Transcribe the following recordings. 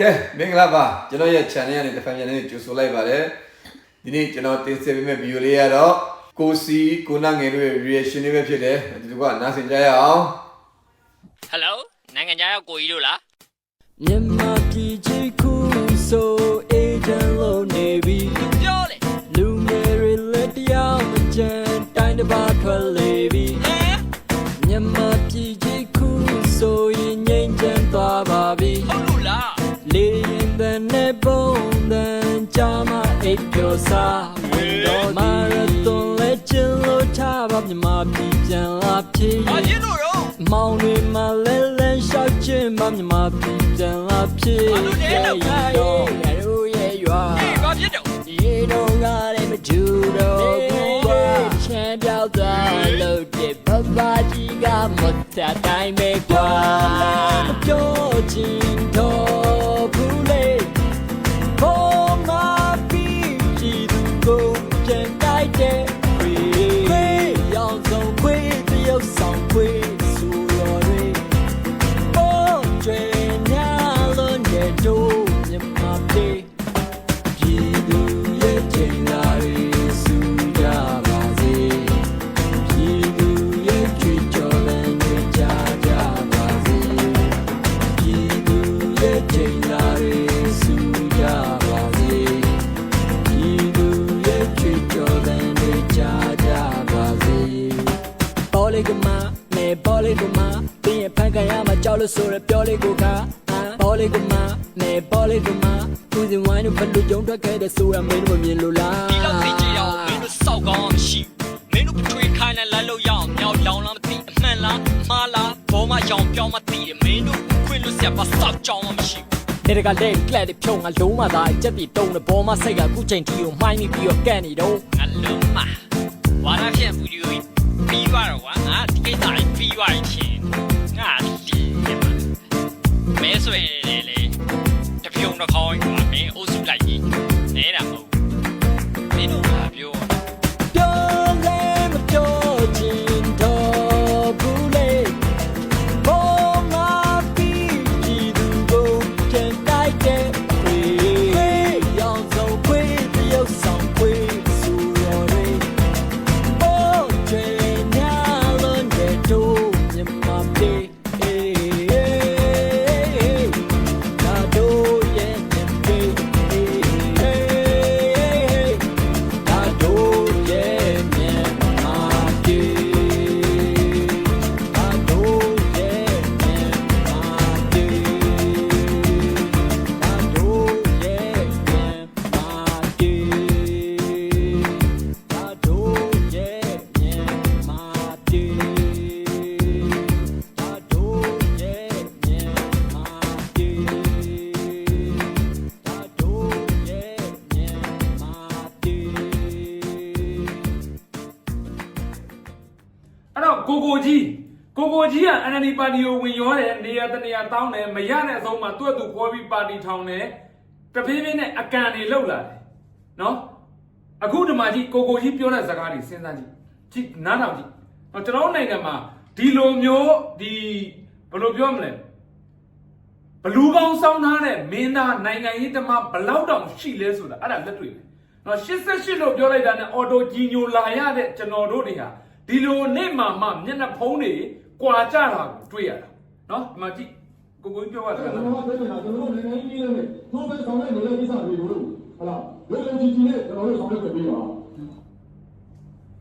ကဲမင်္ဂလာပါကျွန်တော်ရဲ့ channel ကနေတစ်ဖန်ပြန်နေကြိုဆိုလိုက်ပါတယ်ဒီနေ့ကျွန်တော်တင်ဆက်ပေးမယ့်ဗီဒီယိုလေးကတော့ကိုစီကိုနာငယ်တို့ရဲ့ reaction လေးပဲဖြစ်တယ်ဒီလိုကနားဆင်ကြရအောင်ဟယ်လိုနိုင်ငံခြားရောက်ကိုကြီးတို့လားမြန်မာပြည်ကြီးခုဆိုအေဂျင့်လို့နေပြီပြောလေလူငယ်တွေလက်တရားမကျန်တိုင်းတစ်ပါးထွက်လေ မအိပ်ပျော်စားဝင်တော့မာရသွန်လက်ကျင်လို့ချပါမြန်မာပြည်ပြန်လာဖြစ်ဘာရင်ဖြစ်လို့တော့မောင်တွေမှာလဲလဲလျှောက်ခြင်းမမြမပြည်ပြန်လာဖြစ်တော့ရရိုးရဲ့ရွာဟေးဘာဖြစ်တော့ရေတော့ငါလည်းမကျူတော့ဘူးကွာချမ်းပြောက်သွားလို့တဲ့ဘဘကြီးကမတ်တတိုင်းပဲကွာမပြော လို့ဆိုရပြောလေးကိုကပေါ်လေးကမနဲ့ပေါ်လေးကမသူစဉ်ဝိုင်းတို့ဘယ်လိုကြုံထွက်ခဲ့တဲ့ဆိုတာမင်းတို့မမြင်လို့လားဒီလောက်သိကြရအောင်မင်းတို့စောက်ကောင်းအောင်မရှိဘူးမင်းတို့ပထွေးခိုင်းနဲ့လိုက်လို့ရအောင်မြောက်လောင်လားမသိအမှန်လားမှားလားဘောမရောင်ပြောင်းမသိတယ်မင်းတို့ခွင့်လို့ဆက်ပါစောက်ကြောင်းမှမရှိဘူးနေတကလက်ကလက်ဖြုံငါလုံးမသားကြက်တီတုံးတဲ့ဘောမစိတ်ကခုချိန်တီကိုမှိုင်းပြီးတော့ကန့်နေတော့အလုံးမဝါရဖြန့်ဘူးဒီပြီးသွားတော့ကွာငါဒီကိစ္စကြီးပြီးသွားရင်ချင်း ငါဒီမဲဆွဲလေလေတပြုံတစ်ခေါင်းကွာမင်းအုပ်စုလိုက်ကြီးနဲတာမဟုတ်မ ကိုကိုကြီးက NLD ပါတီကိုဝင်ရောတယ်နေရာတနေရာတောင်းတယ်မရတဲ့အဆုံးမှာသူ့အတူပွဲပြီးပါတီထောင်တယ်တပြေးပြေးနဲ့အကန်တွေလှုပ်လာတယ်နော်အခုဒီမှာကြီးကိုကိုကြီးပြောတဲ့စကားတွေစဉ်းစားကြည့်ကြည့်နားထောင်ကြည့်နော်ကျွန်တော်တို့နိုင်ငံမှာဒီလိုမျိုးဒီဘယ်လိုပြောမလဲဘလူးကောင်းစောင်းထားတဲ့မင်းသားနိုင်ငံရေးတမဘလောက်တောင်ရှိလဲဆိုတာအဲ့ဒါလက်တွေ့ပဲနော်88လို့ပြောလိုက်တာနဲ့အော်တိုကြီးညိုလာရတဲ့ကျွန်တော်တို့တွေဟာဒီလိုနေ့မှမှမျက်နှာဖုံးတွေ ကွာကြတာကိုတွေ့ရတာနော်ဒီမှာကြည့်ကိုကိုကြီးပြောရတယ်ကျွန်တော်တို့ပြည်နေတာကျွန်တော်တို့နိုင်ငံကြီးပြည်နေတယ်သူပဲဆောင်တဲ့နေတဲ့ကိစ္စတွေကိုလို့ဟလာလူလူကြီးကြီးနဲ့ကျွန်တော်တို့ဆောင်ရွက်ပေးပါ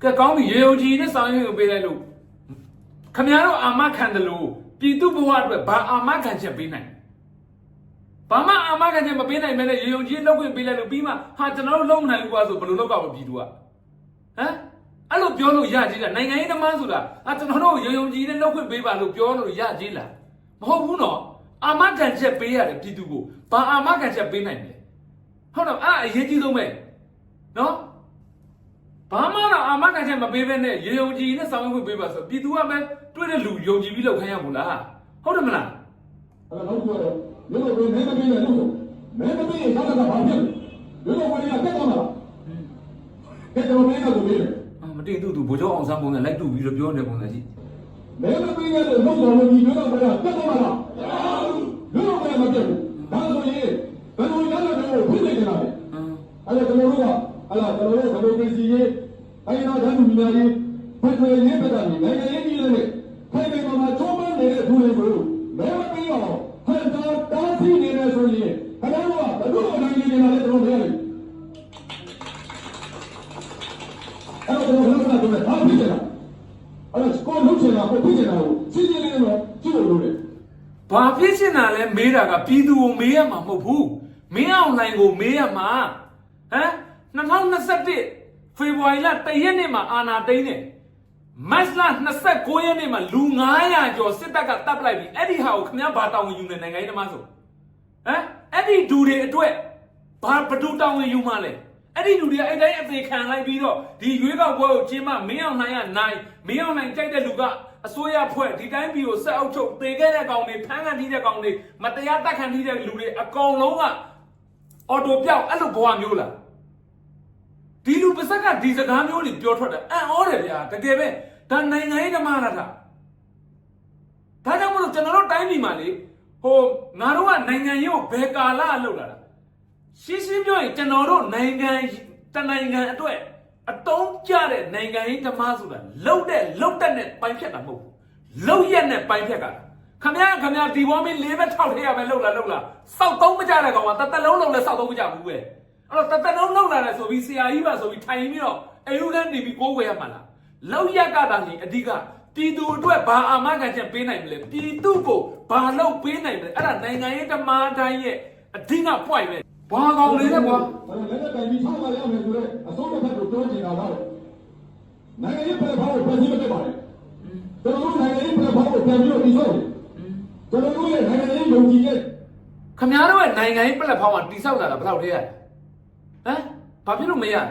ကဲကောင်းပြီရေယုံကြည်နဲ့ဆောင်ရွက်ကိုပေးလိုက်လို့ခမရတို့အာမခံတယ်လို့ပြည်သူဘဝအတွက်ဘာအာမခံချက်ပေးနိုင်ဘာမှအာမခံချက်မပေးနိုင်မဲနဲ့ရေယုံကြည်လောက်ခွင့်ပေးလိုက်လို့ပြီးမှဟာကျွန်တော်တို့လုံးမနိုင်ဘူးကွာဆိုဘယ်လိုလုပ်ကောက်မပြည်သူကဟမ် အဲ့လိုပြောလို့ရကြီးလားနိုင်ငံရေးသမားဆိုတာအာကျွန်တော်တို့ရေယုံကြည်နဲ့လောက်ခွင့်ပေးပါလို့ပြောလို့ရကြီးလားမဟုတ်ဘူးနော်အာမခံချက်ပေးရတယ်ပြည်သူကိုဘာအာမခံချက်ပေးနိုင်လဲဟုတ်တော့အဲ့ဒါအရေးကြီးဆုံးပဲနော်ဘာမှတော့အာမခံချက်မပေးဘဲနဲ့ရေယုံကြည်နဲ့ဆောင်ရွက်ခွင့်ပေးပါဆိုပြည်သူကပဲတွေ့တဲ့လူယုံကြည်ပြီးလောက်ခိုင်းရမို့လားဟုတ်တယ်မလားဟလာတော့ပြောတယ်လူလူတွေမဲမပေးနဲ့လို့မဲမပေးရင်သာသာဘာဖြစ်လဲလူလူကလည်းတက်သွားမှာကဲကျွန်တော်မဲကဆိုပေးတယ်အာမ တင်သူ့သူဗိုလ်ချုပ်အောင်ဆန်းပုံနဲ့လိုက်တူပြီးတော့ပြောနေတဲ့ပုံစံရှိမဲမပေးတဲ့လုံတော်ဝင်ကြီးပြောတော့ဘာလဲပြတ်သွားလားလူတော့မပြတ်ဘူးဒါဆိုရင်ဘယ်လိုရလဲတော့ဖြစ်နေကြတာလဲအဲ့ဒါကျွန်တော်တို့ကအဲ့ဒါကျွန်တော်တို့ကဒီပြည်စီရေးအဲ့ဒါဓာတ်မြညာရေးဘယ်လိုရေးပြတာလဲနိုင်ငံရေးကြီးလည်းခိုင်ခိုင်မာမာချုံးမနေတဲ့သူတွေကို ဘာဖြစ်ရှင်တာလဲမေးတာကပြည်သူကိုမေးရမှာမဟုတ်ဘူးမင်းအောင်နိုင်ကိုမေးရမှာဟမ်2021ဖေဖော်ဝါရီလ1ရက်နေ့မှာအာဏာသိမ်းတယ်မတ်လ29ရက်နေ့မှာလူ900ကျော်စစ်တပ်ကတပ်ပလိုက်ပြီအဲ့ဒီဟာကိုခင်ဗျားဘာတောင်းဝင်ယူနေနိုင်ငံရေးသမားဆိုဟမ်အဲ့ဒီဒူတွေအတွက်ဘာဘဒူတောင်းဝင်ယူမှလဲ အဲ့ဒီလူတွေကအဲ့တိုင်းအသေးခံလိုက်ပြီးတော့ဒီရွေးကောက်ပွဲကိုကျင်းပမင်းအောင်နိုင်ရနိုင်မင်းအောင်နိုင်ကြိုက်တဲ့လူကအစိုးရဖွဲ့ဒီတိုင်းပြည်ကိုဆက်အုပ်ချုပ်သေခဲ့တဲ့ကောင်တွေဖမ်းခံထိတဲ့ကောင်တွေမတရားတက်ခံထိတဲ့လူတွေအကောင်လုံးကအော်တိုပြောက်အဲ့လိုဘဝမျိုးလားဒီလူပါဇက်ကဒီစကားမျိုးတွေပြောထွက်တာအံ့ဩတယ်ဗျာတကယ်ပဲဒါနိုင်ငံရေးဓမ္မလားဒါဒါကြောင့်မလို့ကျွန်တော်တို့တိုင်းပြည်မှာလေဟိုငါတို့ကနိုင်ငံရေးကိုဘယ်ကာလလောက်လာတာ ရှင်းရှင်းပြောရင်ကျွန်တော်တို့နိုင်ငံတနိုင်ငံအတွက်အတုံးကြတဲ့နိုင်ငံရေးဓမ္မဆိုတာလှုပ်တဲ့လှုပ်တဲ့နဲ့ပိုင်းဖြတ်တာမဟုတ်ဘူးလှုပ်ရက်နဲ့ပိုင်းဖြတ်တာခမရခမရဒီဘောမင်းလေးဘက်ထောက်ထည့်ရမယ်လှုပ်လာလှုပ်လာစောက်သုံးမကြတဲ့ကောင်ကတသက်လုံးလှုပ်လဲစောက်သုံးမကြဘူးပဲအဲ့တော့တသက်လုံးလှုပ်လာတယ်ဆိုပြီးဆရာကြီးပါဆိုပြီးထိုင်ပြီးတော့အယူကန်နေပြီးကိုးဝယ်ရမှာလားလှုပ်ရက်ကတာလေအဓိကပြည်သူအတွက်ဘာအာမခံချက်ပေးနိုင်မလဲပြည်သူကိုဘာလုပ်ပေးနိုင်မလဲအဲ့ဒါနိုင်ငံရေးဓမ္မတိုင်းရဲ့အဓိက point ပဲ ဘာကောင်လေးလဲကွာ။အဲ့လည်းတိုင်ပြီးဆောက်ပါရမယ်ဆိုတော့အစိုးရဘက်ကိုပြောချင်တာကတော့နိုင်ငံရေးပြည်ပေါင်းကိုပြည်စည်းမဖြစ်ပါနဲ့။ကျွန်တော်တို့နိုင်ငံရေးပြည်ပေါင်းကိုပြန်ပြီးတော့တည်ဆောက်တယ်။ကျွန်တော်တို့ရဲ့နိုင်ငံရေးယုံကြည်ချက်ခမများတို့ရဲ့နိုင်ငံရေးပလက်ဖောင်းကတိဆောက်လာတာဘယ်လောက်တည်းရလဲဟမ်ဘာဖြစ်လို့မရလဲ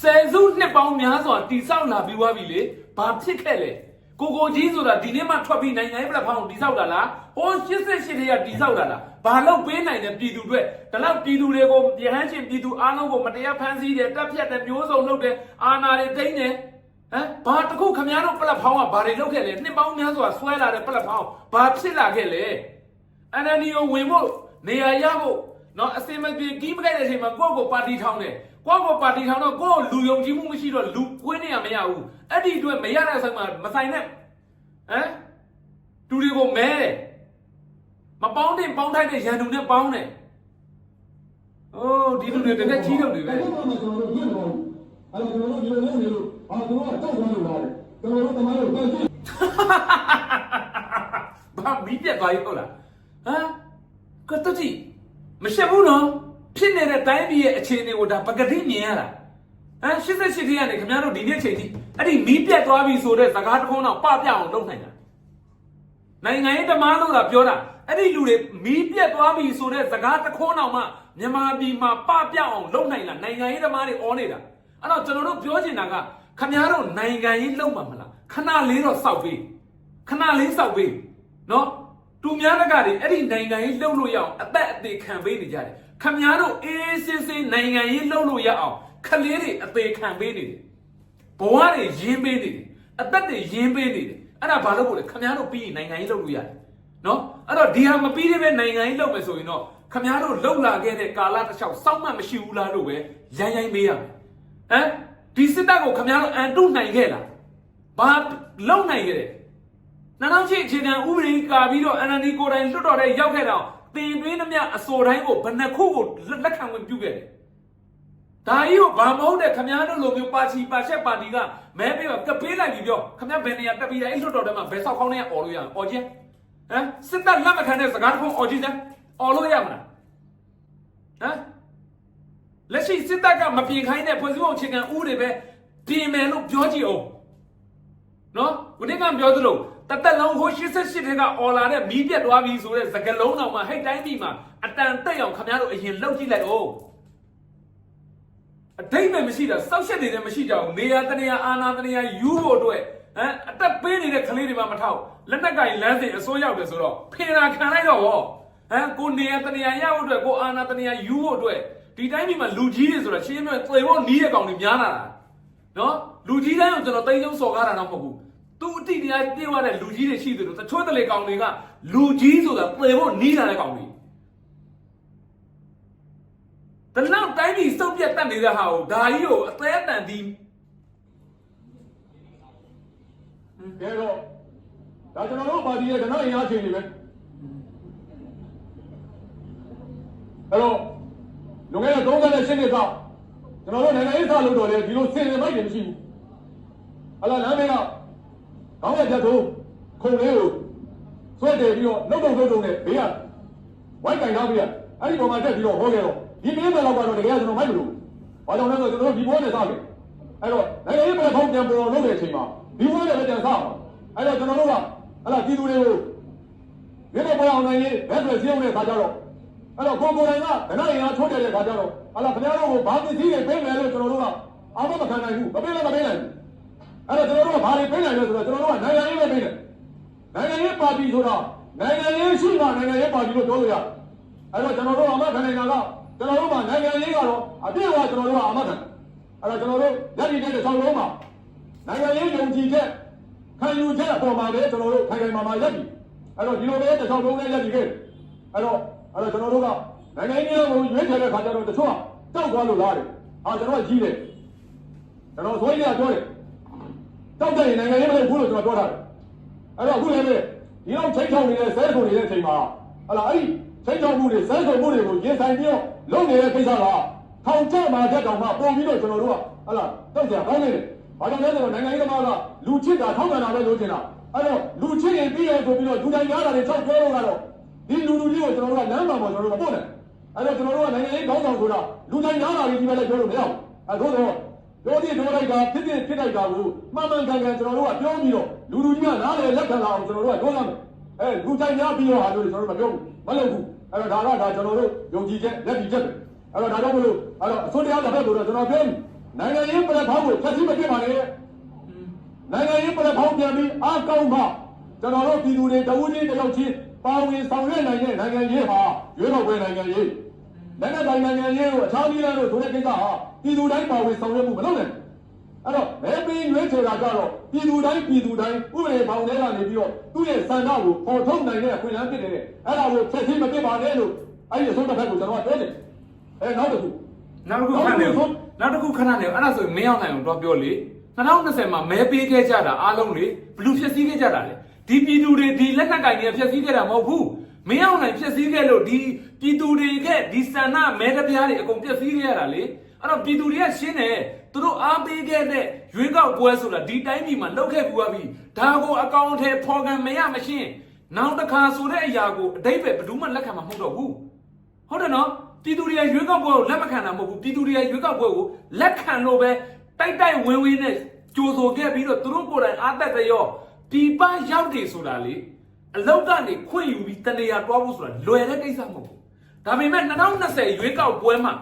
ဆယ်စုနှစ်ပေါင်းများစွာတိဆောက်လာပြီးွားပြီလေဘာဖြစ်ခဲ့လဲ ကိုကိုကြီးဆိုတာဒီနေ့မှထွက်ပြီးနိုင်ငံရေးပလက်ဖောင်းကိုတိဆောက်တာလားဟို88တည်းကတိဆောက်တာလားဘာလို့ပေးနိုင်တဲ့ပြည်သူတွေဒါတော့ပြည်သူတွေကိုရဟန်းရှင်ပြည်သူအားလုံးကိုမတရားဖမ်းဆီးတယ်တပ်ဖြတ်တယ်မျိုးစုံလုပ်တယ်အာဏာတွေသိမ်းတယ်ဟမ်ဘာတခုခမများတို့ပလက်ဖောင်းကဘာတွေလုပ်ခဲ့လဲနှစ်ပေါင်းများစွာဆွဲလာတဲ့ပလက်ဖောင်းဘာဖြစ်လာခဲ့လဲအန်အန်ဒီကိုဝင်ဖို့နေရာရဖို့နော်အစင်မပြေကီးမကြိုက်တဲ့အချိန်မှာကိုယ့်ကိုပါတီထောင်းတယ် ကိုယ့်ကိုပါတီထောင်းတော့ကိုယ့်ကိုလူယုံကြည်မှုမရှိတော့လူကွင်းနေရမရဘူးအဲ့ဒီအတွက်မရတဲ့ဆိုင်မှာမဆိုင်နဲ့ဟမ်တူတွေကိုမဲတယ်မပေါင်းတင်ပေါင်းထိုက်တဲ့ရန်သူနဲ့ပေါင်းတယ်အိုးဒီလူတွေတကယ်ကြီးတော့တွေ။ပဲအဲ့ဒါမှကျွန်တော်တို့ပြင်တော့အဲ့တော့ကျွန်တော်တို့ဒီလိုလုပ်နေလို့အာကျွန်တော်ကကြောက်သွားလို့ပါတယ်။ကျွန်တော်တို့တမန်တို့ပြန်ကြည့်ဘာမီးပြတ်သွားရဟုတ်လားဟမ်ကတတိမရှက်ဘူးနော် ဖြစ်နေတဲ့တိုင်းပြည်ရဲ့အခြေအနေကိုဒါပကတိမြင်ရတာဟမ်88တိကနေခင်ဗျားတို့ဒီနေ့ချိန်ထိအဲ့ဒီမီးပြတ်သွားပြီဆိုတဲ့စကားတစ်ခုတော့ပပြအောင်လုပ်နိုင်တာနိုင်ငံရေးဓမ္မလို့သာပြောတာအဲ့ဒီလူတွေမီးပြတ်သွားပြီဆိုတဲ့စကားတစ်ခုတော့မှမြန်မာပြည်မှာပပြအောင်လုပ်နိုင်လားနိုင်ငံရေးဓမ္မတွေဩနေတာအဲ့တော့ကျွန်တော်တို့ပြောချင်တာကခင်ဗျားတို့နိုင်ငံရေးလုပ်မှာမလားခဏလေးတော့စောက်ပေးခဏလေးစောက်ပေးနော်သူများတကတွေအဲ့ဒီနိုင်ငံရေးလှုပ်လို့ရအောင်အသက်အသေးခံပေးနေကြတယ် ခမများတို့အေးအေးဆေးဆေးနိုင်ငံရေးလှုပ်လို့ရအောင်ခလေးတွေအသေးခံပေးနေတယ်ဘဝတွေရင်းပေးနေတယ်အသက်တွေရင်းပေးနေတယ်အဲ့ဒါဘာလို့ပို့လဲခမများတို့ပြီးရင်နိုင်ငံရေးလှုပ်လို့ရတယ်နော်အဲ့တော့ဒီဟာမပြီးသေးပဲနိုင်ငံရေးလှုပ်မယ်ဆိုရင်တော့ခမများတို့လှုပ်လာခဲ့တဲ့ကာလတစ်လျှောက်စောင့်မှတ်မရှိဘူးလားလို့ပဲရိုင်းရိုင်းမေးရမယ်ဟမ်ဒီစစ်တပ်ကိုခမများတို့အန်တုနိုင်ခဲ့လားဘာလုံနိုင်ခဲ့တယ်2008အခြေခံဥပဒေကာပြီးတော့ NLD ကိုယ်တိုင်လွတ်တော်တဲ့ရောက်ခဲ့တော့ တင်သွင်းသမျှအစိုးတိုင်းကိုဘယ်နှခုကိုလက်ခံဝင်ပြုခဲ့တယ်။ဒါကြီးကိုဘာမဟုတ်တဲ့ခမားတို့လိုမျိုးပါချီပါချက်ပါတီကမဲပေးပါကပေးလိုက်ပြီပြောခမားဘယ်နေရာတက်ပြီးလဲအဲ့လွတ်တော်ထဲမှာဘယ်ဆောက်ခေါင်းထဲကអော်လို့ရအောင်អော်ချင်းဟမ်စစ်တပ်လက်မခံတဲ့စကားတစ်ခုអော်ချင်းစမ်းអော်လို့ရမလားဟမ်လက်ရှိစစ်တပ်ကမပြင်ခိုင်းတဲ့ဖွဲ့စည်းပုံအခြေခံဥပဒေပဲပြင်မယ်လို့ပြောကြည့်အောင် နော်ခုနကပြောသလို တသက်လုံးဟို88ထဲကအော်လာတဲ့မီးပြတ်သွားပြီဆိုတဲ့စကလုံးတော်မှာဟိတ်တိုင်းပြီမှာအတန်တက်အောင်ခင်ဗျားတို့အရင်လှုပ်ကြည့်လိုက်အောင်အတိတ်ပဲမရှိတာစောက်ရှက်နေတယ်မရှိကြဘူးနေရာတနေရာအာနာတနေရာယူဖို့အတွက်ဟမ်အသက်ပေးနေတဲ့ကလေးတွေမှမထောက်လက်နက်ကင်လမ်းစဉ်အစိုးရောက်တယ်ဆိုတော့ဖေရာခံလိုက်တော့ဟောဟမ်ကိုနေရာတနေရာရဖို့အတွက်ကိုအာနာတနေရာယူဖို့အတွက်ဒီတိုင်းပြည်မှာလူကြီးတွေဆိုတာရှင်းပြသေဖို့နီးတဲ့ကောင်တွေများလာတာနော်လူကြီးတိုင်းကိုကျွန်တော်တိတ်ဆုံးစော်ကားတာတော့မဟုတ်ဘူး သူအတိတရားပြေဝတဲ့လူကြီးတွေရှိသလိုတချို့တလေကောင်တွေကလူကြီးဆိုတာသေဖို့နီးလာတဲ့ကောင်တွေတလောက်တိုင်းပြည်စုပ်ပြတ်တတ်နေတဲ့ဟာကိုဒါကြီးကိုအသေးအတန်ဒီကဲတော့ဒါကျွန်တော်တို့ပါတီရဲ့ကဏ္ဍအင်အားချိန်တွေပဲအဲ့တော့လုံခဲ့တဲ့38နှစ်ကကျွန်တော်တို့နိုင်ငံရေးစာလို့တော့လေဒီလိုစင်စင်မိုက်တွေမရှိဘူးဟလာလမ်းမေးက ခေါင်းရချက်သုံးခုံလေးကိုဆွဲတယ်ပြီးတော့နှုတ်တော့နှုတ်တော့နဲ့ဘေးကဝိုင်းကင်ထားပြီးအဲ့ဒီပုံမှာတက်ပြီးတော့ဟောခဲ့တော့ဒီမင်းတွေတော့ကတော့တကယ်ကျွန်တော်မိုက်မလို့ဘာကြောင့်လဲဆိုတော့ကျွန်တော်တို့ဒီဘောနဲ့စားတယ်အဲ့တော့နိုင်ငံရေးပဲဖောင်းပြန်ပေါ်လို့လုပ်တဲ့အချိန်မှာဒီဘောနဲ့လည်းပြန်စားအောင်အဲ့တော့ကျွန်တော်တို့ကဟလာပြည်သူတွေကိုဒီလိုပေါ်အောင်နိုင်ရေးဘယ်လိုစီးအောင်တဲ့ခါကြတော့အဲ့တော့ကိုကိုယ်တိုင်ကဒနာရင်အားထုတ်တဲ့ခါကြတော့ဟလာခင်ဗျားတို့ကိုဘာပစ္စည်းတွေပေးမယ်လို့ကျွန်တော်တို့ကအာမမခံနိုင်ဘူးမပေးလည်းမပေးနိုင်ဘူး အဲ့တော့ကျွန်တော်တို့ကဘာတွေပေးနိုင်လဲဆိုတော့ကျွန်တော်တို့ကနိုင်ငံရေးပဲပေးတယ်နိုင်ငံရေးပါတီဆိုတာနိုင်ငံရေးရှိမှနိုင်ငံရေးပါတီလို့ပြောလို့ရတယ်အဲ့တော့ကျွန်တော်တို့အာမခံနိုင်တာကကျွန်တော်တို့ကနိုင်ငံရေးကတော့အပြည့်အဝကျွန်တော်တို့ကအာမခံအဲ့တော့ကျွန်တော်တို့ရည်ရည်တဲ့ဆောင်းလုံးမှာနိုင်ငံရေးယုံကြည်ချက်ခံယူချက်အပေါ်မှာလည်းကျွန်တော်တို့ခိုင်ခိုင်မာမာရပ်ပြီအဲ့တော့ဒီလိုပဲတစ်ဆောင်းလုံးနဲ့ရပ်ပြီခဲ့အဲ့တော့အဲ့တော့ကျွန်တော်တို့ကနိုင်ငံရေးကိုရွေးချယ်တဲ့ခါကျတော့တချို့ကတောက်သွားလို့လားတယ်ဟာကျွန်တော်ကကြီးတယ်ကျွန်တော်ဆိုရင်လည်းပြောတယ် တောက်တဲ့နိုင်ငံရေးမလုပ်ဘူးလို့ကျွန်တော်ပြောတာတယ်အဲ့တော့အခုလည်းပဲဒီတော့ချိန်ချောင်းနေတဲ့ဆဲခုံနေတဲ့အချိန်မှာဟလာအဲ့ဒီချိန်ချောင်းမှုတွေဆဲခုံမှုတွေကိုရင်ဆိုင်ပြီးတော့လုပ်နေတဲ့ကိစ္စကထောင်ကျမှာချက်တောင်မှပုံပြီးတော့ကျွန်တော်တို့ကဟလာတောက်ကြကောင်းနေတယ်ဘာကြောင့်လဲဆိုတော့နိုင်ငံရေးသမားကလူချစ်တာထောက်ခံတာပဲလုပ်ချင်တာအဲ့တော့လူချစ်ရင်ပြီးရောဆိုပြီးတော့လူတိုင်းရားတာတွေချက်ပြောလို့ကတော့ဒီလူလူကြီးကိုကျွန်တော်တို့ကလမ်းမှာပေါ်ကျွန်တော်တို့ကပို့တယ်အဲ့တော့ကျွန်တော်တို့ကနိုင်ငံရေးခေါင်းဆောင်ဆိုတာလူတိုင်းရားတာတွေဒီပဲလည်းပြောလို့မရဘူးအဲ့တော့ ပြောဒီပြောလိုက်တာဖြစ်ဖြစ်ဖြစ်လိုက်တာကိုမှန်မှန်ကန်ကန်ကျွန်တော်တို့ကပြောပြီးတော့လူလူကြီးကနားလေလက်ခံလာအောင်ကျွန်တော်တို့ကပြောရမယ်အဲလူတိုင်းများပြီးတော့ဟာလို့ကျွန်တော်တို့မပြောဘူးမလုပ်ဘူးအဲ့တော့ဒါကဒါကျွန်တော်တို့ယုံကြည်ချက်လက်ကြည်ချက်ပဲအဲ့တော့ဒါကြောင့်မလို့အဲ့တော့အစိုးရတစ်ဖက်ဆိုတော့ကျွန်တော်ပြောပြီနိုင်ငံရေးပြည်ဖောင်းကိုဖျက်ဆီးမပြစ်ပါနဲ့နိုင်ငံရေးပြည်ဖောင်းပြန်ပြီးအားကောင်းမှကျွန်တော်တို့ပြည်သူတွေတဝူးချင်းတယောက်ချင်းပါဝင်ဆောင်ရွက်နိုင်တဲ့နိုင်ငံရေးဟာရွေးကောက်ပွဲနိုင်ငံရေးလက်နက်တိုင်းနိုင်ငံရေးကိုအခြားနည်းလမ်းတို့ဆိုတဲ့ကိစ္စဟာ ပြည်သူတိုင်းပါဝင်ဆောင်ရွက်မှုမလုပ်နဲ့အဲ့တော့မဲပေးရွေးချယ်တာကြတော့ပြည်သူတိုင်းပြည်သူတိုင်းဥပဒေဘောင်ထဲကနေပြီးတော့သူ့ရဲ့စံနှုန်းကိုပေါ်ထုတ်နိုင်တဲ့အခွင့်အရေးဖြစ်တယ်အဲ့ဒါကိုဖျက်ဆီးမပစ်ပါနဲ့လို့အဲ့ဒီအဆုံးတစ်ဖက်ကိုကျွန်တော်ကပြောတယ်အဲနောက်တစ်ခုနောက်တစ်ခုခဏနေနောက်တစ်ခုခဏနေအဲ့ဒါဆိုရင်မင်းအောင်နိုင်အောင်တော့ပြောလေ2020မှာမဲပေးခဲ့ကြတာအားလုံးလေဘလူဖြစ်စည်းခဲ့ကြတာလေဒီပြည်သူတွေဒီလက်နက်ကင်တွေဖြစ်စည်းခဲ့တာမဟုတ်ဘူးမင်းအောင်နိုင်ဖြစ်စည်းခဲ့လို့ဒီပြည်သူတွေကဒီစန္ဒမဲတပြားတွေအကုန်ပြည့်စည်းခဲ့ရတာလေ အဲ့တော့ပြည်သူတွေကရှင်းတယ်သူတို့အားပေးခဲ့တဲ့ရွေးကောက်ပွဲဆိုတာဒီတိုင်းပြည်မှာလောက်ခဲ့ဘူးပြီဒါကိုအကောင့်ထဲဖော်ကံမရမရှင်းနောက်တစ်ခါဆိုတဲ့အရာကိုအတိတ်ပဲဘယ်သူမှလက်ခံမှာမဟုတ်တော့ဘူးဟုတ်တယ်နော်ပြည်သူတွေကရွေးကောက်ပွဲကိုလက်မခံတာမဟုတ်ဘူးပြည်သူတွေကရွေးကောက်ပွဲကိုလက်ခံလို့ပဲတိုက်တိုက်ဝင်းဝင်းနဲ့ကြိုဆိုခဲ့ပြီးတော့သူတို့ကိုယ်တိုင်အားသက်တဲ့ရောဒီပရောက်တယ်ဆိုတာလေအလောက်ကနေခွင့်ယူပြီးတနေရာတွားဖို့ဆိုတာလွယ်တဲ့ကိစ္စမဟုတ်ဘူးဒါပေမဲ့2020ရွေးကောက်ပွဲမှာ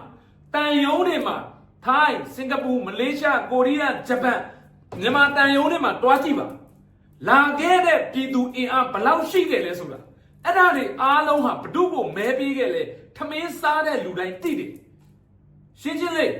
တန်ယုံတွေမှာထိုင်းစင်ကာပူမလေးရှားကိုရီးယားဂျပန်မြန်မာတန်ယုံတွေမှာတွားကြည့်ပါလာခဲ့တဲ့ပြည်သူအင်အားဘယ်လောက်ရှိခဲ့လဲဆိုတာအဲ့ဒါတွေအားလုံးဟာဘဒုကိုမဲပေးခဲ့လေထမင်းစားတဲ့လူတိုင်းသိတယ်ရှင်းချင်းလေး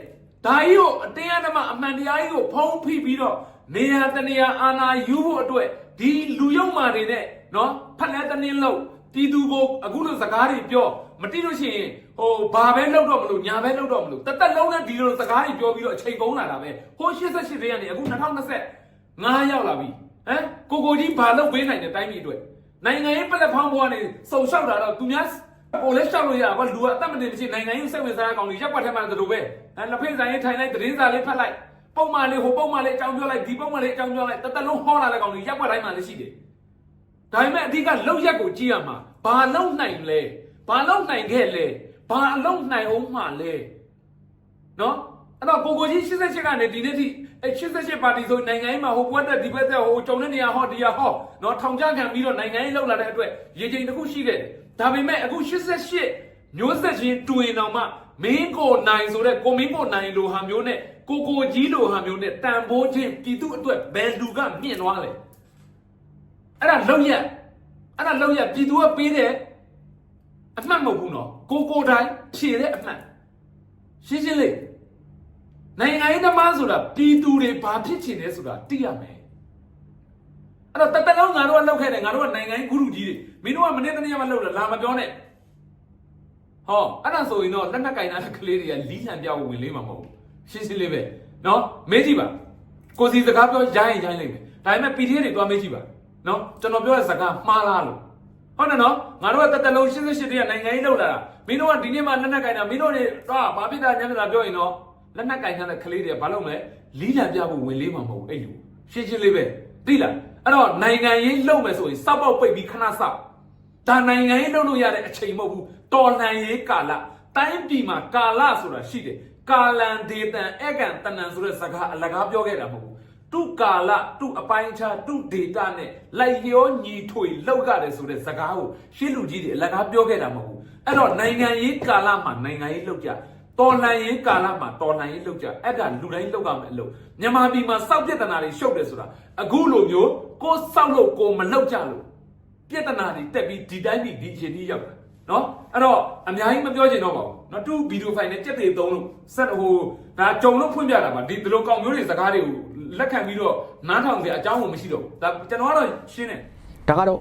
ဒါကြီးကိုအတင်းအဓမ္မအမှန်တရားကြီးကိုဖုံးဖိပြီးတော့နေရာတနေရာအာဏာယူဖို့အတွက်ဒီလူယုံမာတွေနဲ့နော်ဖက်လက်တနင်းလို့ပြည်သူကိုအခုလိုစကားတွေပြောမတိလို့ရှိရင် ဟိုဘာပဲလုပ်တော့မလို့ညာပဲလုပ်တော့မလို့တသက်လုံးနဲ့ဒီလိုစကားတွေပြောပြီးတော့အချိန်ကုန်လာတာပဲဟို88တည်းကနေအခု2025ရောက်လာပြီဟမ်ကိုကိုကြီးဘာလုပ်ပေးနိုင်တဲ့တိုင်းပြည်အတွက်နိုင်ငံရေးပလက်ဖောင်းပေါ်ကနေစုံလျှောက်တာတော့သူများကိုလည်းလျှောက်လို့ရပါလူကအသက်မတင်မရှိနိုင်ငံရေးစိတ်ဝင်စားတဲ့ကောင်တွေရက်ွက်ထဲမှာသလိုပဲအဲလက်ဖိတ်ဆိုင်ရေးထိုင်လိုက်သတင်းစာလေးဖတ်လိုက်ပုံမှန်လေးဟိုပုံမှန်လေးအကြောင်းပြောလိုက်ဒီပုံမှန်လေးအကြောင်းပြောလိုက်တသက်လုံးဟောလာတဲ့ကောင်တွေရက်ွက်တိုင်းမှာလည်းရှိတယ်ဒါပေမဲ့အဓိကလောက်ရက်ကိုကြည့်ရမှာဘာလောက်နိုင်လဲဘာလောက်နိုင်ခဲ့လဲ ဘာအလောက်နိုင်အောင်မှလဲနော်အဲ့တော့ကိုကိုကြီး88ကနေဒီနေ့ထိအဲ88ပါတီဆိုနိုင်ငံရေးမှာဟိုဘွက်တက်ဒီဘက်တက်ဟိုကြုံတဲ့နေရာဟောဒီရာဟောနော်ထောင်ချခံပြီးတော့နိုင်ငံရေးလောက်လာတဲ့အတွက်ရေချိန်တစ်ခုရှိခဲ့တယ်ဒါပေမဲ့အခု88မျိုးဆက်ချင်းတူရင်တောင်မှမင်းကိုနိုင်ဆိုတဲ့ကိုမင်းကိုနိုင်လိုဟာမျိုးနဲ့ကိုကိုကြီးလိုဟာမျိုးနဲ့တန်ဖိုးချင်းပြည်သူအတွက်ဘယ်လူကမြင့်သွားလဲအဲ့ဒါလောက်ရက်အဲ့ဒါလောက်ရက်ပြည်သူကပေးတဲ့ အမှတ်မဟုတ်ဘူးနော်ကိုကိုတိုင်းဖြည့်တဲ့အမှတ်ရှင်းရှင်းလေးနိုင်ငံရေးသမားဆိုတာပြည်သူတွေဘာဖြစ်ချင်လဲဆိုတာသိရမယ်အဲ့တော့တတလုံးငါတို့ကလောက်ခဲ့တယ်ငါတို့ကနိုင်ငံရေးဂုရုကြီးတွေမင်းတို့ကမနေ့တနေ့မှလောက်လာလာမပြောနဲ့ဟောအဲ့ဒါဆိုရင်တော့လက်နက်ကင်တာတဲ့ကလေးတွေကလီးလံပြောက်ဝင်လေးမှာမဟုတ်ဘူးရှင်းရှင်းလေးပဲနော်မေးကြည့်ပါကိုစီစကားပြောရိုင်းရင်ရိုင်းလိုက်မယ်ဒါပေမဲ့ PDF တွေသွားမေးကြည့်ပါနော်ကျွန်တော်ပြောတဲ့စကားမှားလားလို့ ဟုတ်တယ်နော်ငါတို့ကတက်တက်လုံး88တည်းကနိုင်ငံရေးလောက်လာတာမင်းတို့ကဒီနေ့မှလက်နက်ကင်တာမင်းတို့တွေတော့ဘာဖြစ်တာညံ့တာပြောရင်တော့လက်နက်ကင်တဲ့ကလေးတွေကဘာလုပ်မလဲလီးလံပြဖို့ဝင်လေးမှာမဟုတ်ဘူးအဲ့လိုရှင်းရှင်းလေးပဲသိလားအဲ့တော့နိုင်ငံရေးလုပ်မယ်ဆိုရင်စောက်ပေါက်ပိတ်ပြီးခဏစောက်ဒါနိုင်ငံရေးလုပ်လို့ရတဲ့အချိန်မဟုတ်ဘူးတော်လှန်ရေးကာလတိုင်းပြည်မှာကာလဆိုတာရှိတယ်ကာလန်ဒေတန်အကန်တနန်ဆိုတဲ့စကားအလကားပြောခဲ့တာမဟုတ်ဘူး သူကာလသူအပိုင်းခြားသူဒေတာနဲ့လိုက်လျောညီထွေလောက်ရတယ်ဆိုတဲ့စကားကိုရှင်းလူကြီးတွေအလကားပြောခဲ့တာမဟုတ်ဘူးအဲ့တော့နိုင်ငံရေးကာလမှာနိုင်ငံရေးလုပ်ကြတော်လှန်ရေးကာလမှာတော်လှန်ရေးလုပ်ကြအဲ့ဒါလူတိုင်းလုပ်ရမယ်အလုပ်မြန်မာပြည်မှာစောက်ပြဿနာတွေရှုပ်တယ်ဆိုတာအခုလိုမျိုးကိုယ်စောက်လို့ကိုယ်မလုပ်ကြလို့ပြဿနာတွေတက်ပြီးဒီတိုင်းပြည်ဒီအခြေကြီးရောက်တာနော်အဲ့တော့အများကြီးမပြောချင်တော့ပါဘူးနော်သူဗီဒီယိုဖိုင်နဲ့ကြက်တွေသုံးလို့ဆက်ဟိုဒါကြုံလို့ဖွင့်ပြတာပါဒီဒီလိုကောင်မျိုးတွေစကားတွေကို လက်ခံပြီးတော့နားထောင်စရာအကြောင်းကိုမရှိတော့ဘူးဒါကျွန်တော်ကတော့ရှင်းတယ်ဒါကတော့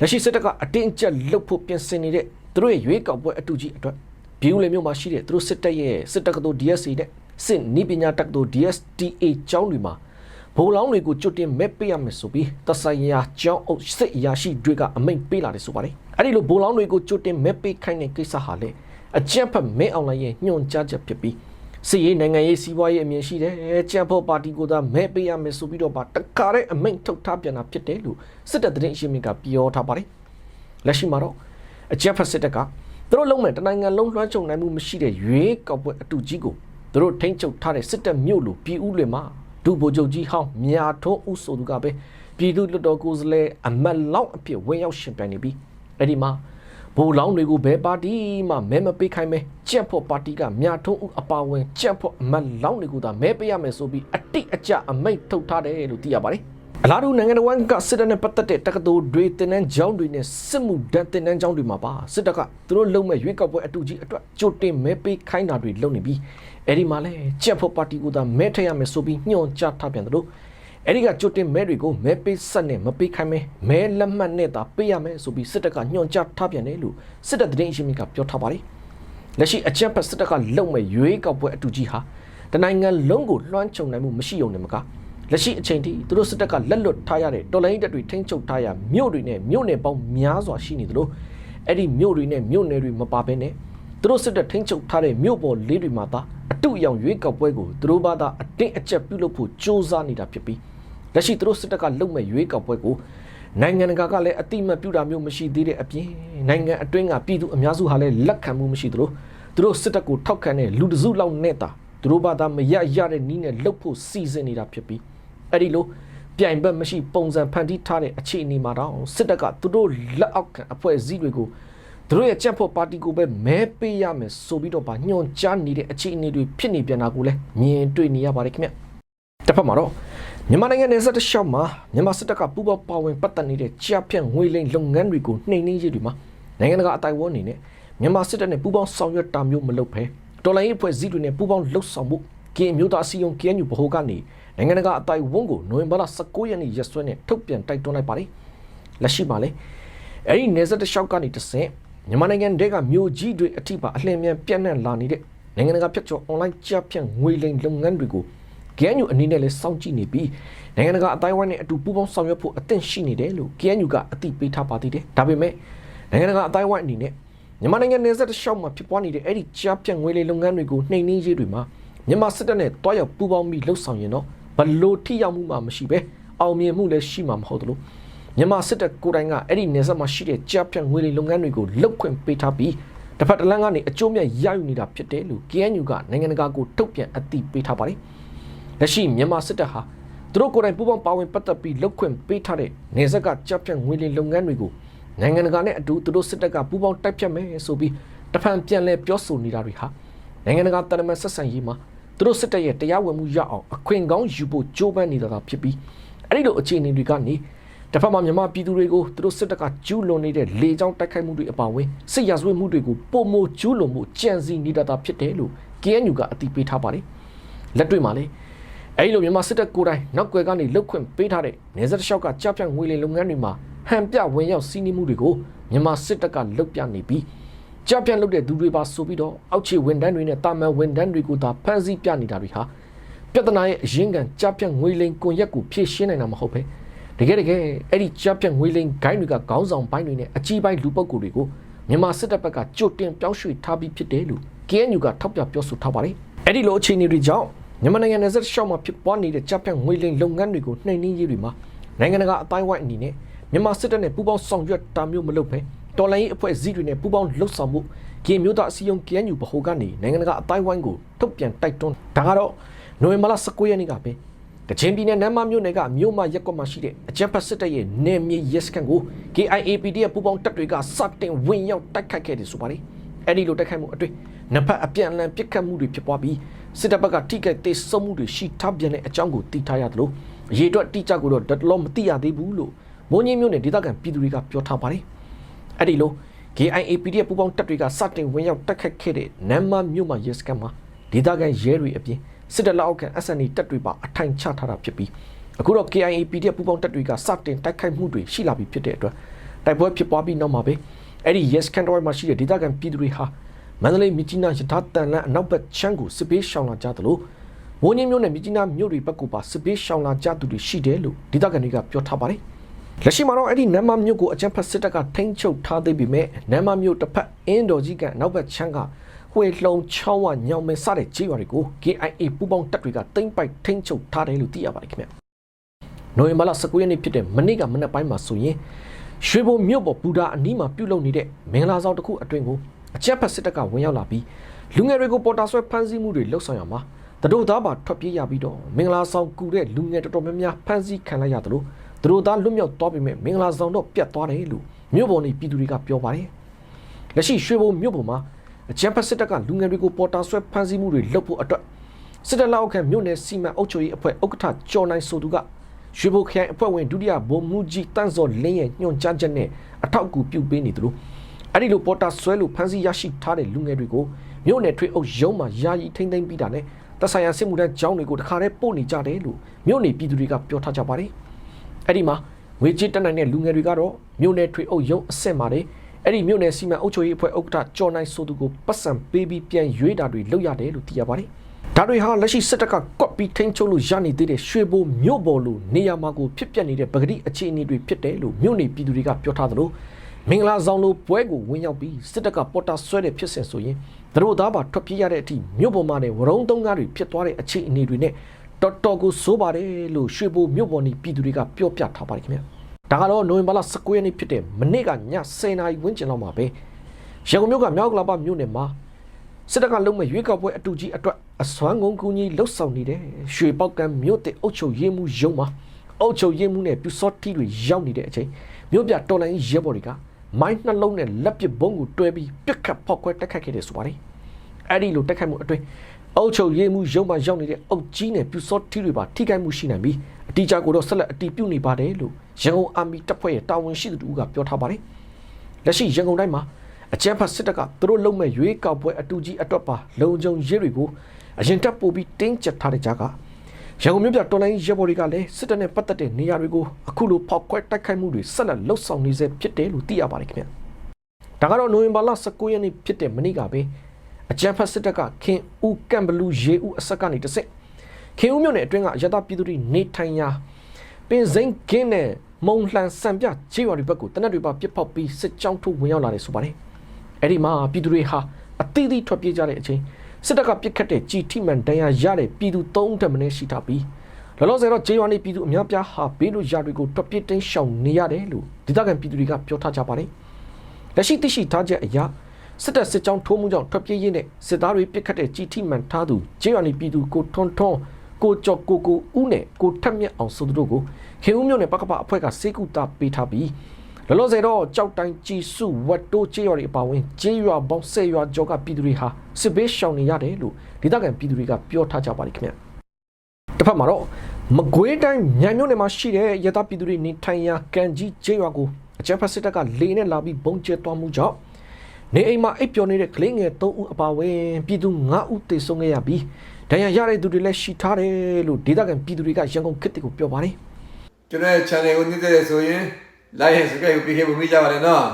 လက်ရှိစစ်တပ်ကအတင်းအကျပ်လှုပ်ဖို့ပြင်ဆင်နေတဲ့သူတို့ရဲ့ရွေးကောက်ပွဲအတူကြီးအတွက်ဘီယူလေမျိုးမှာရှိတဲ့သူတို့စစ်တပ်ရဲ့စစ်တပ်ကတော် DSC နဲ့စစ်နီးပညာတက္ကသိုလ် DSTA ကျောင်းတွေမှာဘိုးလောင်းတွေကိုကျွတ်တင်မဲ့ပေးရမယ်ဆိုပြီးတဆိုင်ရာကျောင်းအုပ်စစ်အရာရှိတွေကအမိန့်ပေးလာတယ်ဆိုပါတယ်အဲ့ဒီလိုဘိုးလောင်းတွေကိုကျွတ်တင်မဲ့ပေးခိုင်းတဲ့ကိစ္စဟာလေအကြက်ဖက်မဲအောင်လိုင်းရဲ့ညွှန်ကြားချက်ဖြစ်ပြီး စစ်ရေးနိုင်ငံရေးစီးပွားရေးအမြင်ရှိတယ်ကြံဖို့ပါတီကိုသာမဲပေးရမယ်ဆိုပြီးတော့ပါတခါတဲ့အမိန့်ထုတ်ထားပြန်တာဖြစ်တယ်လို့စစ်တပ်သတင်းအရှင်းမြစ်ကပြောထားပါတယ်လက်ရှိမှာတော့အကြက်ဖက်စစ်တပ်ကသူတို့လုံးမဲ့တနိုင်ငံလုံးလွှမ်းခြုံနိုင်မှုမရှိတဲ့ရွေးကောက်ပွဲအတူကြီးကိုသူတို့ထိန်းချုပ်ထားတဲ့စစ်တပ်မြို့လိုပြည်ဦးလွင်မှာဒုဗိုလ်ချုပ်ကြီးဟောင်းမြာထုံးဦးဆိုသူကပဲပြည်သူ့လွှတ်တော်ကိုယ်စားလှယ်အမတ်လောက်အဖြစ်ဝင်ရောက်ရှင်ပြိုင်နေပြီးအဲ့ဒီမှာ ဘိုလ်လောင်းတွေကိုဘယ်ပါတီမှမဲမပေးခိုင်းမဲကြက်ဖို့ပါတီကမြာထုံးဦးအပါဝင်ကြက်ဖို့အမတ်လောင်းတွေကိုသာမဲပေးရမယ်ဆိုပြီးအတိအကျအမိန့်ထုတ်ထားတယ်လို့သိရပါတယ်အလားတူနိုင်ငံတော်ဝန်ကစစ်တပ်နဲ့ပတ်သက်တဲ့တက္ကသိုလ်တွေတင်နန်းကျောင်းတွေနဲ့စစ်မှုဒဏ်တင်နန်းကျောင်းတွေမှာပါစစ်တပ်ကသူတို့လုံမဲ့ရွေးကောက်ပွဲအတူကြီးအတွက်ကြိုတင်မဲပေးခိုင်းတာတွေလုပ်နေပြီးအဲ့ဒီမှာလဲကြက်ဖို့ပါတီကသာမဲထည့်ရမယ်ဆိုပြီးညွှန်ကြားထားပြန်တယ်လို့ အဲ့ဒီကကြိုတင်မဲတွေကိုမဲပေးဆက်နဲ့မပေးခိုင်းမဲမဲလက်မှတ်နဲ့သာပေးရမယ်ဆိုပြီးစစ်တပ်ကညွှန်ကြားထားပြန်တယ်လို့စစ်တပ်သတင်းအရှင်မြစ်ကပြောထားပါတယ်လက်ရှိအကြက်ဖက်စစ်တပ်ကလုံမဲ့ရွေးကောက်ပွဲအတူကြီးဟာတနိုင်ငံလုံးကိုလွှမ်းခြုံနိုင်မှုမရှိုံနဲ့မကလက်ရှိအချိန်ထိသူတို့စစ်တပ်ကလက်လွတ်ထားရတဲ့တော်လိုင်းတပ်တွေထိန်းချုပ်ထားရမြို့တွေနဲ့မြို့နယ်ပေါင်းများစွာရှိနေသလိုအဲ့ဒီမြို့တွေနဲ့မြို့နယ်တွေမပါဘဲနဲ့သူတို့စစ်တပ်ထိန်းချုပ်ထားတဲ့မြို့ပေါ်လေးတွေမှာသာအတုအယောင်ရွေးကောက်ပွဲကိုသူတို့ဘာသာအတင်းအကျပ်ပြုလုပ်ဖို့ကြိုးစားနေတာဖြစ်ပြီး လက်ရှိသူတို့စစ်တပ်ကလုပ်မဲ့ရွေးကောက်ပွဲကိုနိုင်ငံတကာကလည်းအတိအမတ်ပြုတာမျိုးမရှိသေးတဲ့အပြင်နိုင်ငံအတွင်းကပြည်သူအများစုဟာလည်းလက်ခံမှုမရှိသလိုသူတို့စစ်တပ်ကိုထောက်ခံတဲ့လူတစုလောက်နဲ့တာသူတို့ဘာသာမရရတဲ့နီးနဲ့လှုပ်ဖို့စီစဉ်နေတာဖြစ်ပြီးအဲ့ဒီလိုပြိုင်ဘက်မရှိပုံစံဖန်တီးထားတဲ့အခြေအနေမှာတော့စစ်တပ်ကသူတို့လက်အောက်ခံအဖွဲ့အစည်းတွေကိုသူတို့ရဲ့ကြက်ဖို့ပါတီကိုပဲမဲပေးရမယ်ဆိုပြီးတော့ဗာညွန်ကြားနေတဲ့အခြေအနေတွေဖြစ်နေပြန်တာကိုလည်းမြင်တွေ့နေရပါတယ်ခင်ဗျတစ်ဖက်မှာတော့ မြန်မာနိုင်ငံနယ်စပ်တစ်လျှောက်မှာမြန်မာစစ်တပ်ကပူးပေါင်းပါဝင်ပတ်သက်နေတဲ့ကြားဖြန့်ငွေလိမ်လုပ်ငန်းတွေကိုနှိမ်နင်းရေးတွေမှာနိုင်ငံတကာအတိုင်းအဝန်အနေနဲ့မြန်မာစစ်တပ်နဲ့ပူးပေါင်းဆောင်ရွက်တာမျိုးမလုပ်ဘဲတော်လိုင်းရေးအဖွဲ့အစည်းတွေနဲ့ပူးပေါင်းလှုပ်ဆောင်မှုကင်းမျိုးသားအစည်းအရုံး KNU ဗဟိုကနေနိုင်ငံတကာအတိုင်းဝန်းကိုနိုဝင်ဘာလ19ရက်နေ့ရက်စွဲနဲ့ထုတ်ပြန်တိုက်တွန်းလိုက်ပါတယ်။လက်ရှိမှာလည်းအဲ့ဒီနေဆက်တစ်လျှောက်ကနေတဆင့်မြန်မာနိုင်ငံတဲကမြို့ကြီးတွေအထိပါအလင်းမြန်ပြန့်နှံ့လာနေတဲ့နိုင်ငံတကာဖြတ်ကျော် online ကြားဖြန့်ငွေလိမ်လုပ်ငန်းတွေကို KNU အနေနဲ့လည်းစောင့်ကြည့်နေပြီးနိုင်ငံတကာအတိုင်းဝိုင်းနဲ့အတူပူးပေါင်းဆောင်ရွက်ဖို့အသင့်ရှိနေတယ်လို့ KNU ကအသိပေးထားပါသေးတယ်။ဒါပေမဲ့နိုင်ငံတကာအတိုင်းဝိုင်းအနေနဲ့မြန်မာနိုင်ငံနယ်စပ်တစ်လျှောက်မှာဖြစ်ပွားနေတဲ့အဲ့ဒီကြားဖြန့်ငွေလိမ်လုပ်ငန်းတွေကိုနှိမ်နင်းရေးတွေမှာမြန်မာစစ်တပ်နဲ့တွားရောက်ပူးပေါင်းပြီးလှုပ်ဆောင်ရင်တော့ဘလို့ထိရောက်မှုမှမရှိပဲအောင်မြင်မှုလည်းရှိမှာမဟုတ်သလိုမြန်မာစစ်တပ်ကိုယ်တိုင်ကအဲ့ဒီနယ်စပ်မှာရှိတဲ့ကြားဖြတ်ငွေလိမ်လုပ်ငန်းတွေကိုလုတ်ခွင့်ပေးထားပြီးတစ်ဖက်တစ်လမ်းကနေအကျိုးမြတ်ရယူနေတာဖြစ်တယ်လို့ KNU ကနိုင်ငံတကာကိုထုတ်ပြန်အသိပေးထားပါတယ် လက်ရှိမြန်မာစစ်တပ်ဟာသူတို့ကိုယ်တိုင်ပူးပေါင်းပါဝင်ပတ်သက်ပြီးလုတ်ခွင့်ပေးထားတဲ့နယ်စပ်ကကြားဖြတ်ငွေလိမ်လုပ်ငန်းတွေကိုနိုင်ငံတကာနဲ့အတူသူတို့စစ်တပ်ကပူးပေါင်းတိုက်ဖြတ်မယ်ဆိုပြီးတဖန်ပြန်လဲပြောဆိုနေတာတွေဟာနိုင်ငံတကာတရမတ်ဆက်ဆံရေးမှာသူတို့စစ်တပ်ရဲ့တရားဝင်မှုရအောင်အခွင့်ကောင်းယူဖို့ကြိုးပမ်းနေတာသာဖြစ်ပြီးအဲ့ဒီလိုအခြေအနေတွေကနေတစ်ဖက်မှာမြန်မာပြည်သူတွေကိုသူတို့စစ်တပ်ကကျူးလွန်နေတဲ့လေကြောင်းတိုက်ခိုက်မှုတွေအပါအဝင်စစ်ရာဇဝတ်မှုတွေကိုပုံမကျူးလွန်မှုကြံစည်နေတာသာဖြစ်တယ်လို့ KNU ကအတည်ပြုထားပါတယ်လက်တွေ့မှာလေ အဲ့ဒီလိုမြန်မာစစ်တပ်ကိုယ်တိုင်နောက်ွယ်ကနေလုတ်ခွင့်ပေးထားတဲ့နေဆက်တစ်လျှောက်ကကြားဖြတ်ငွေလိမ်လုပ်ငန်းတွေမှာဟန်ပြဝင်ရောက်စီးနှီးမှုတွေကိုမြန်မာစစ်တပ်ကလုတ်ပြနေပြီးကြားပြန်လုပ်တဲ့သူတွေပါဆိုပြီးတော့အောက်ခြေဝန်ထမ်းတွေနဲ့တာမန်ဝန်ထမ်းတွေကိုသာဖမ်းဆီးပြနေတာတွေဟာပြဿနာရဲ့အရင်းခံကြားပြန်ငွေလိမ်ကွန်ရက်ကိုဖြည့်ရှင်းနိုင်တာမဟုတ်ပဲတကယ်တကယ်အဲ့ဒီကြားပြန်ငွေလိမ်ဂိုင်းတွေကခေါင်းဆောင်ပိုင်းတွေနဲ့အကြီးပိုင်းလူပုဂ္ဂိုလ်တွေကိုမြန်မာစစ်တပ်ဘက်ကကြိုတင်ပြောင်းရွှေ့ထားပြီးဖြစ်တယ်လို့ KNU ကထောက်ပြပြောဆိုထားပါတယ်အဲ့ဒီလိုအခြေအနေတွေကြောင့် မြန်မာနိုင်ငံနယ်စပ်ရှောက်မှာဖြစ်ပွားနေတဲ့ကြားပြန်ငွေလိမ်လုပ်ငန်းတွေကိုနှိမ်နင်းရေးတွေမှာနိုင်ငံတကာအတိုင်းဝိုင်းအနေနဲ့မြန်မာစစ်တပ်နဲ့ပူးပေါင်းဆောင်ရွက်တာမျိုးမလုပ်ဘဲတော်လိုင်းရေးအဖွဲ့အစည်းတွေနဲ့ပူးပေါင်းလှုပ်ဆောင်မှုကင်မျိုးသားအစည်းအရုံး KNU ဗဟိုကနေနိုင်ငံတကာအတိုင်းဝိုင်းကိုထုတ်ပြန်တိုက်တွန်းဒါကတော့နိုဝင်ဘာလ19ရက်နေ့ကပဲကချင်ပြည်နယ်နမ်းမမြို့နယ်ကမြို့မရက်ကွက်မှာရှိတဲ့အကြမ်းဖက်စစ်တပ်ရဲ့နေမြေရဲစခန်းကို KIAPD ရဲ့ပူးပေါင်းတပ်တွေကစတင်ဝင်ရောက်တိုက်ခတ်ခဲ့တယ်ဆိုပါတယ်အဲ့ဒီလိုတိုက်ခိုက်မှုအတွင်းနှစ်ဖက်အပြန်အလှန်ပစ်ခတ်မှုတွေဖြစ်ပွားပြီး စစ်တပ်ဘက်ကထိခိုက်ဒေဆုံးမှုတွေရှိထားပြန်တဲ့အကြောင်းကိုသိထားရသလိုအရေးအတွက်တိကျကိုတော့တော်တော်မသိရသေးဘူးလို့မုံကြီးမြို့နယ်ဒေသခံပြည်သူတွေကပြောထားပါတယ်အဲ့ဒီလို KIAPD ရဲ့ပူးပေါင်းတပ်တွေကစတင်ဝင်ရောက်တိုက်ခတ်ခဲ့တဲ့နမ်းမမြို့မှာရဲစခန်းမှာဒေသခံရဲတွေအပြင်စစ်တပ်လက်အောက်ခံ SNA တပ်တွေပါအထိုင်ချထားတာဖြစ်ပြီးအခုတော့ KIAPD ရဲ့ပူးပေါင်းတပ်တွေကစတင်တိုက်ခိုက်မှုတွေရှိလာပြီဖြစ်တဲ့အတွက်တိုက်ပွဲဖြစ်ပွားပြီးနောက်မှာပဲအဲ့ဒီ yes can တော်မှာရှိတဲ့ဒေသခံပြည်သူတွေဟာ မန္တလေးမြကြီးနားရထားတန်လန်းအနောက်ဘက်ချမ်းကိုစစ်ပေးရှောင်လာကြသလိုဝင်းကြီးမြို့နယ်မြကြီးနားမြို့တွေဘက်ကပါစစ်ပေးရှောင်လာကြသူတွေရှိတယ်လို့ဒေသခံတွေကပြောထားပါတယ်လက်ရှိမှာတော့အဲ့ဒီနမ်မာမြို့ကိုအကြမ်းဖက်စစ်တပ်ကထိန်းချုပ်ထားသေးပေမဲ့နမ်မာမြို့တစ်ဖက်အင်းတော်ကြီးကအနောက်ဘက်ချမ်းကဝှေလုံချောင်းဝညောင်မဲစတဲ့ကြေးရွာတွေကို KIA ပူးပေါင်းတပ်တွေကတိမ့်ပိုက်ထိန်းချုပ်ထားတယ်လို့သိရပါတယ်ခင်ဗျ။နိုဝင်ဘာလ19ရက်နေ့ဖြစ်တဲ့မနေ့ကမနက်ပိုင်းမှာဆိုရင်ရွှေဘုံမြို့ပေါ်ဘူတာအနီးမှာပြုလုပ်နေတဲ့မင်္ဂလာဆောင်တစ်ခုအတွင်းကို အကြမ်းဖက်စစ်တပ်ကဝင်ရောက်လာပြီးလူငယ်တွေကိုပေါ်တာဆွဲဖမ်းဆီးမှုတွေလှုပ်ဆောင်ရမှာတတို့သားပါထွက်ပြေးရပြီးတော့မင်္ဂလာဆောင်ကူတဲ့လူငယ်တော်တော်များများဖမ်းဆီးခံလိုက်ရတယ်လို့တတို့သားလွတ်မြောက်သွားပြီမဲ့မင်္ဂလာဆောင်တော့ပြတ်သွားတယ်လို့မြို့ပေါ်နေပြည်သူတွေကပြောပါတယ်လက်ရှိရွှေဘုံမြို့ပေါ်မှာအကြမ်းဖက်စစ်တပ်ကလူငယ်တွေကိုပေါ်တာဆွဲဖမ်းဆီးမှုတွေလုပ်ဖို့အတွက်စစ်တပ်လက်အောက်ခံမြို့နယ်စီမံအုပ်ချုပ်ရေးအဖွဲ့ဥက္ကဋ္ဌကျော်နိုင်ဆိုသူကရွှေဘိုခရိုင်အဖွဲ့ဝင်ဒုတိယဗိုလ်မှူးကြီးတန်းစော်လင်းရဲ့ညွှန်ကြားချက်နဲ့အထောက်အကူပြုပေးနေသူလို့ အဲ့ဒီလိုပေါ်တာဆွဲလို့ဖမ်းဆီးရရှိထားတဲ့လူငယ်တွေကိုမြို့နယ်ထွေအုပ်ရုံးမှာယာယီထိမ့်သိမ်းပြီးတာနဲ့တပ်ဆိုင်ရာစစ်မှုထမ်းကျောင်းတွေကိုတခါတည်းပို့နေကြတယ်လို့မြို့နယ်ပြည်သူတွေကပြောထားကြပါတယ်အဲ့ဒီမှာငွေကြေးတက်နိုင်တဲ့လူငယ်တွေကတော့မြို့နယ်ထွေအုပ်ရုံးအဆင့်မှာတယ်အဲ့ဒီမြို့နယ်စီမံအုပ်ချုပ်ရေးအဖွဲ့ဥက္ကဋ္ဌကျော်နိုင်ဆိုသူကိုပတ်စံပေးပြီးပြန်ရွေးတာတွေလုပ်ရတယ်လို့သိရပါတယ်ဒါတွေဟာလက်ရှိစစ်တပ်ကကွက်ပြီးထိန်းချုပ်လို့ရနေသေးတဲ့ရွှေဘိုမြို့ပေါ်လိုနေရာမှာကိုဖြစ်ပျက်နေတဲ့ပဂတိအခြေအနေတွေဖြစ်တယ်လို့မြို့နယ်ပြည်သူတွေကပြောထားသလို မင်္ဂလာဆောင်လိုပွဲကိုဝင်ရောက်ပြီးစစ်တပ်ကပေါ်တာဆွဲတဲ့ဖြစ်စဉ်ဆိုရင်သူတို့သားပါထွက်ပြေးရတဲ့အထိမြို့ပေါ်မှာနေဝရုံသုံးကားတွေဖြစ်သွားတဲ့အခြေအနေတွေနဲ့တော်တော်ကိုစိုးပါတယ်လို့ရွှေဘိုမြို့ပေါ်နေပြည်သူတွေကပြောပြထားပါတယ်ခင်ဗျာဒါကတော့နိုဝင်ဘာလ19ရက်နေ့ဖြစ်တဲ့မနေ့ကည10:00နာရီဝန်းကျင်လောက်မှာပဲရန်ကုန်မြို့ကမြောက်ကလာပမြို့နယ်မှာစစ်တပ်ကလုံးမဲ့ရွေးကောက်ပွဲအတူကြီးအတွက်အစွမ်းကုန်ကူညီလှုပ်ဆောင်နေတဲ့ရွှေပေါက်ကံမြို့တဲ့အုပ်ချုပ်ရေးမှုရုံးမှာအုပ်ချုပ်ရေးမှုနဲ့ပြူစောတီတွေရောက်နေတဲ့အချိန်မြို့ပြတော်လိုင်းရဲဘော်တွေက မိုင်းနှလုံးနဲ့လက်ပစ်ဘုံကိုတွဲပြီးပြစ်ခတ်ဖောက်ခွဲတိုက်ခတ်ခဲ့တယ်ဆိုပါတယ်အဲ့ဒီလိုတိုက်ခိုက်မှုအတွင်းအုပ်ချုပ်ရေးမှုရုံးမှာရောက်နေတဲ့အုပ်ကြီးနဲ့ပြူစောတီတွေပါထိခိုက်မှုရှိနိုင်ပြီးအတီးကြကိုတော့ဆက်လက်အတီးပြုတ်နေပါတယ်လို့ရန်ကုန်အာမီတပ်ဖွဲ့ရဲ့တာဝန်ရှိသူတို့ကပြောထားပါတယ်လက်ရှိရန်ကုန်တိုင်းမှာအကြမ်းဖက်စစ်တပ်ကသူတို့လုံမဲ့ရွေးကောက်ပွဲအတူကြီးအတွက်ပါလုံခြုံရေးတွေကိုအရင်တပ်ပို့ပြီးတင်းကျပ်ထားတဲ့ကြားက ရန်ကုန်မြို့ပြတော်လိုင်းရဲဘော်တွေကလည်းစစ်တပ်နဲ့ပတ်သက်တဲ့နေရာတွေကိုအခုလိုဖောက်ခွဲတိုက်ခိုက်မှုတွေဆက်လက်လှုပ်ဆောင်နေစေဖြစ်တယ်လို့သိရပါတယ်ခင်ဗျ။ဒါကတော့နိုဝင်ဘာလ19ရက်နေ့ဖြစ်တဲ့မနေ့ကပဲအကြမ်းဖက်စစ်တပ်ကခင်ဦးကမ်ဘလူးရေဦးအဆက်ကနေတစ်စစ်ခင်ဦးမြို့နယ်အတွင်းကရတပြည်သူတွေနေထိုင်ရာပင်စိန်ကင်းနဲ့မုံလှန်စံပြခြေရွာတွေဘက်ကိုတနက်တွေပါပြစ်ပေါက်ပြီးစစ်ကြောင်းထိုးဝင်ရောက်လာတယ်ဆိုပါတယ်။အဲ့ဒီမှာပြည်သူတွေဟာအသီးသီးထွက်ပြေးကြတဲ့အချိန် စစ်တပ်ကပစ်ခတ်တဲ့ကြီးထိမှန်ဒဏ်ရာရတဲ့ပြည်သူ၃ထက်မနည်းရှိထားပြီးလောလောဆယ်တော့ဂျေးရွာနေပြည်သူအများပြားဟာဘေးလူရာတွေကိုထွက်ပြေးတင်းရှောင်နေရတယ်လို့ဒေသခံပြည်သူတွေကပြောထားကြပါတယ်။လက်ရှိသိရှိထားချက်အရစစ်တပ်စစ်ကြောင်းထိုးမှုကြောင့်ထွက်ပြေးရင်းနဲ့စစ်သားတွေပစ်ခတ်တဲ့ကြီးထိမှန်ထားသူဂျေးရွာနေပြည်သူကိုထွန်းထွန်းကိုကျော်ကိုကိုဦးနဲ့ကိုထက်မြက်အောင်ဆိုသူတို့ကိုခေဦးမြို့နယ်ပကပအဖွဲ့ကစေကူတာပေးထားပြီး လောလောဆယ်တော့ကြောက်တိုင်းကြည်စုဝတ်တိုးကျေးရွာတွေအပါအဝင်ကျေးရွာပေါင်း၁၀ရွာကျော်ကပြည်သူတွေဟာစစ်ဘေးရှောင်နေရတယ်လို့ဒေသခံပြည်သူတွေကပြောထားကြပါတယ်ခင်ဗျတစ်ဖက်မှာတော့မကွေးတိုင်းမြိုင်မြို့နယ်မှာရှိတဲ့ရသပြည်သူတွေနေထိုင်ရာကန်ကြီးကျေးရွာကိုအကြမ်းဖက်စစ်တပ်ကလေနဲ့လာပြီးပုံကျဲသွားမှုကြောင့်နေအိမ်မှာအိပ်ပျော်နေတဲ့ကလေးငယ်၃ဦးအပါအဝင်ပြည်သူ၅ဦးသေဆုံးခဲ့ရပြီးဒဏ်ရာရတဲ့သူတွေလည်းရှိထားတယ်လို့ဒေသခံပြည်သူတွေကရန်ကုန်ခေတ်ကိုပြောပါတယ်ကျွန်တော်ရဲ့ channel ကိုနှိမ့်တဲ့ဆိုရင် like and subscribe ကိုပြီးခဲ့ဖို့မိကြပါနဲ့နော်